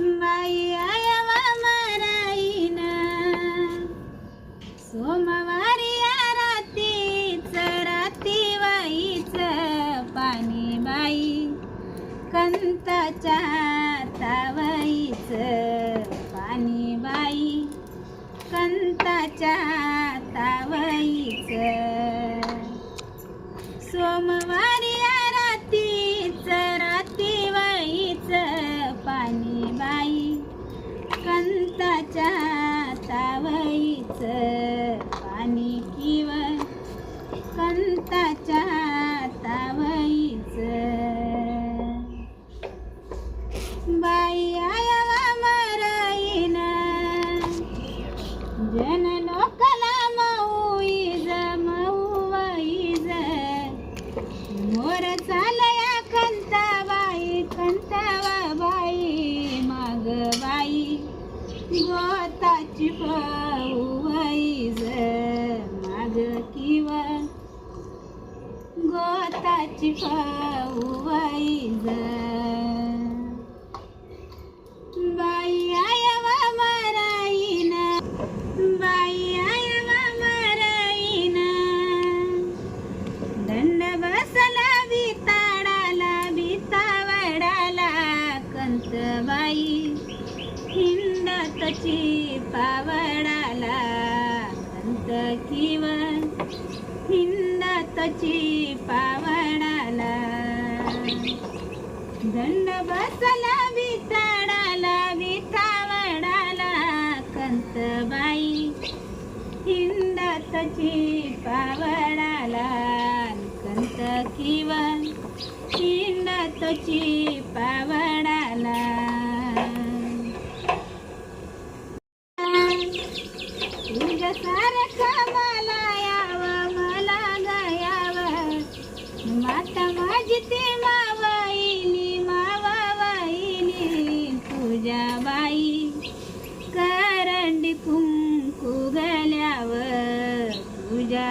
बाई आयावा माराईना सोमवारी रातीच राती वाईच पाणी बाई. कंताच्या तावाईच पाणी बाई. कंताच्या तावाई पाणी कंताच्या तावईच. बाई आयवा मराईन जन लोकला मऊईज मऊईज मोर चालया कंताबाई कंतावा बाई माग बाई. गोताची पाऊ गोताची पाऊईज बाई आयवा मराईन बाई आयवा मराईन दंड बसला बिताडाला बितावडाला कंतबाई हिंडतची पावडाला कंत किंवा हिंडतची पावणाला दंड बसला वितडाला बितावडाला कंतबाई हिंडतची पावडाला. कंत किव हिंडतची पावडाला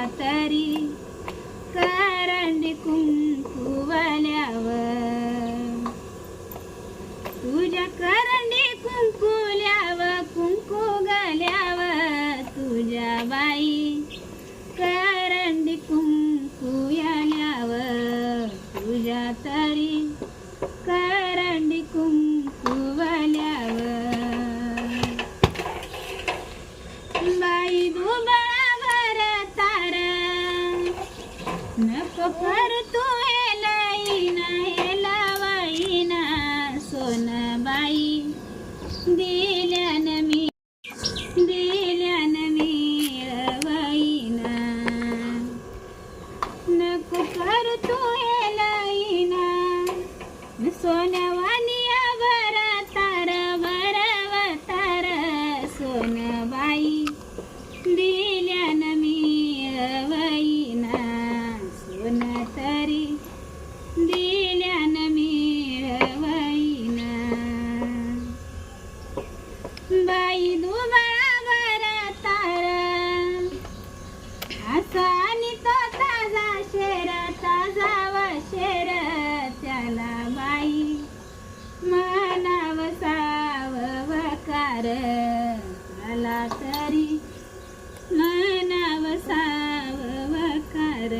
तरी करंडी कुंकुवल्यावर. तुझ्या करंडी कुंकुल्याव कुंकू गल्याव तुझ्या बाई करंडी कुंकू याल्याव तुझ्या तरी करंडी कुंकू घर तू हेलाईना हेलावाईना सोनबाई. दिल्यान मी दिल्यान मी रवाईना. नको कर तू हेलाईना सोनवानिया बर तार बर तार सोनबाई. तरी मनावसाव वकार